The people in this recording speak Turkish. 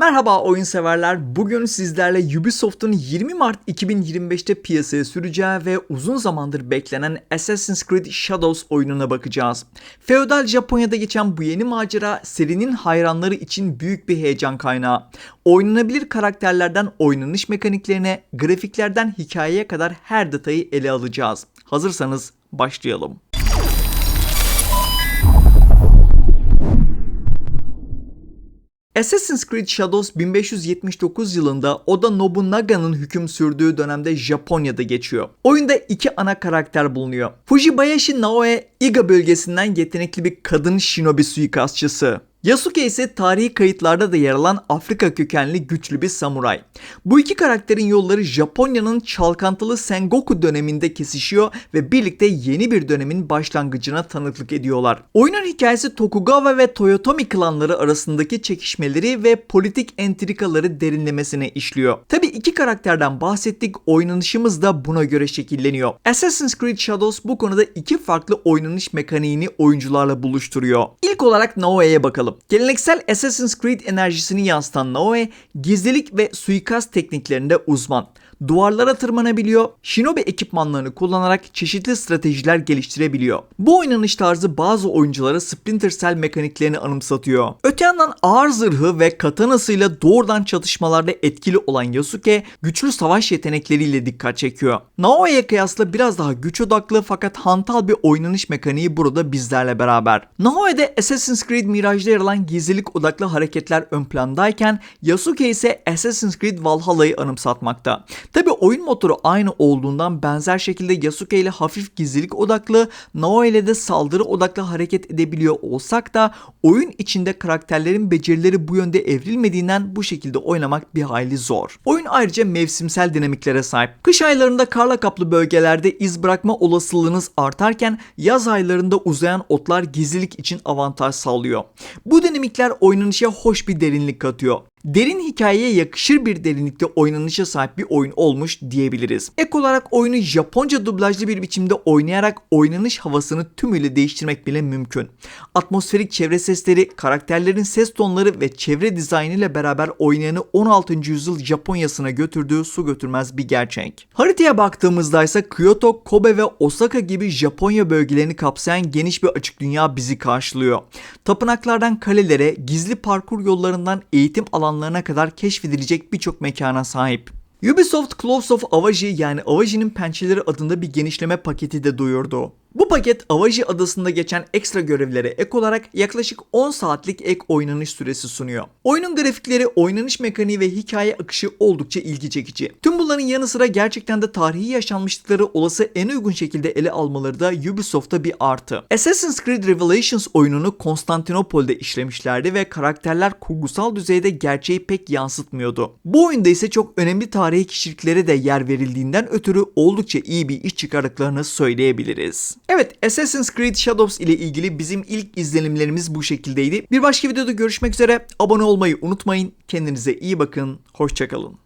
Merhaba oyun severler. Bugün sizlerle Ubisoft'un 20 Mart 2025'te piyasaya süreceği ve uzun zamandır beklenen Assassin's Creed Shadows oyununa bakacağız. Feodal Japonya'da geçen bu yeni macera serinin hayranları için büyük bir heyecan kaynağı. Oynanabilir karakterlerden oynanış mekaniklerine, grafiklerden hikayeye kadar her detayı ele alacağız. Hazırsanız başlayalım. Assassin's Creed Shadows 1579 yılında Oda Nobunaga'nın hüküm sürdüğü dönemde Japonya'da geçiyor. Oyunda iki ana karakter bulunuyor. Fujibayashi Naoe, Iga bölgesinden yetenekli bir kadın shinobi suikastçısı. Yasuke ise tarihi kayıtlarda da yer alan Afrika kökenli güçlü bir samuray. Bu iki karakterin yolları Japonya'nın çalkantılı Sengoku döneminde kesişiyor ve birlikte yeni bir dönemin başlangıcına tanıklık ediyorlar. Oyunun hikayesi Tokugawa ve Toyotomi klanları arasındaki çekişmeleri ve politik entrikaları derinlemesine işliyor. Tabi iki karakterden bahsettik, oynanışımız da buna göre şekilleniyor. Assassin's Creed Shadows bu konuda iki farklı oynanış mekaniğini oyuncularla buluşturuyor. İlk olarak Naoe'ye bakalım. Geleneksel Assassin's Creed enerjisini yansıtan Naoe, gizlilik ve suikast tekniklerinde uzman. Duvarlara tırmanabiliyor, shinobi ekipmanlarını kullanarak çeşitli stratejiler geliştirebiliyor. Bu oynanış tarzı bazı oyunculara Splinter Cell mekaniklerini anımsatıyor. Öte yandan ağır zırhı ve katanasıyla doğrudan çatışmalarda etkili olan Yasuke, güçlü savaş yetenekleriyle dikkat çekiyor. Naoe'ye kıyasla biraz daha güç odaklı fakat hantal bir oynanış mekaniği burada bizlerle beraber. Naoe'de Assassin's Creed Mirage'da yer alan gizlilik odaklı hareketler ön plandayken Yasuke ise Assassin's Creed Valhalla'yı anımsatmakta. Tabi oyun motoru aynı olduğundan benzer şekilde Yasuke ile hafif gizlilik odaklı, Nao ile de saldırı odaklı hareket edebiliyor olsak da oyun içinde karakterlerin becerileri bu yönde evrilmediğinden bu şekilde oynamak bir hayli zor. Oyun ayrıca mevsimsel dinamiklere sahip. Kış aylarında karla kaplı bölgelerde iz bırakma olasılığınız artarken yaz aylarında uzayan otlar gizlilik için avantaj sağlıyor. Bu dinamikler oynanışa hoş bir derinlik katıyor derin hikayeye yakışır bir derinlikte oynanışa sahip bir oyun olmuş diyebiliriz. Ek olarak oyunu Japonca dublajlı bir biçimde oynayarak oynanış havasını tümüyle değiştirmek bile mümkün. Atmosferik çevre sesleri, karakterlerin ses tonları ve çevre dizaynı ile beraber oynayanı 16. yüzyıl Japonya'sına götürdüğü su götürmez bir gerçek. Haritaya baktığımızda ise Kyoto, Kobe ve Osaka gibi Japonya bölgelerini kapsayan geniş bir açık dünya bizi karşılıyor. Tapınaklardan kalelere, gizli parkur yollarından eğitim alanlarına kadar keşfedilecek birçok mekana sahip. Ubisoft Claws of Avaji yani Avaji'nin pençeleri adında bir genişleme paketi de duyurdu. Bu paket Avaji adasında geçen ekstra görevlere ek olarak yaklaşık 10 saatlik ek oynanış süresi sunuyor. Oyunun grafikleri, oynanış mekaniği ve hikaye akışı oldukça ilgi çekici. Tüm bunların yanı sıra gerçekten de tarihi yaşanmışlıkları olası en uygun şekilde ele almaları da Ubisoft'a bir artı. Assassin's Creed Revelations oyununu Konstantinopol'de işlemişlerdi ve karakterler kurgusal düzeyde gerçeği pek yansıtmıyordu. Bu oyunda ise çok önemli tarihi kişiliklere de yer verildiğinden ötürü oldukça iyi bir iş çıkardıklarını söyleyebiliriz. Evet Assassin's Creed Shadows ile ilgili bizim ilk izlenimlerimiz bu şekildeydi. Bir başka videoda görüşmek üzere. Abone olmayı unutmayın. Kendinize iyi bakın. Hoşçakalın.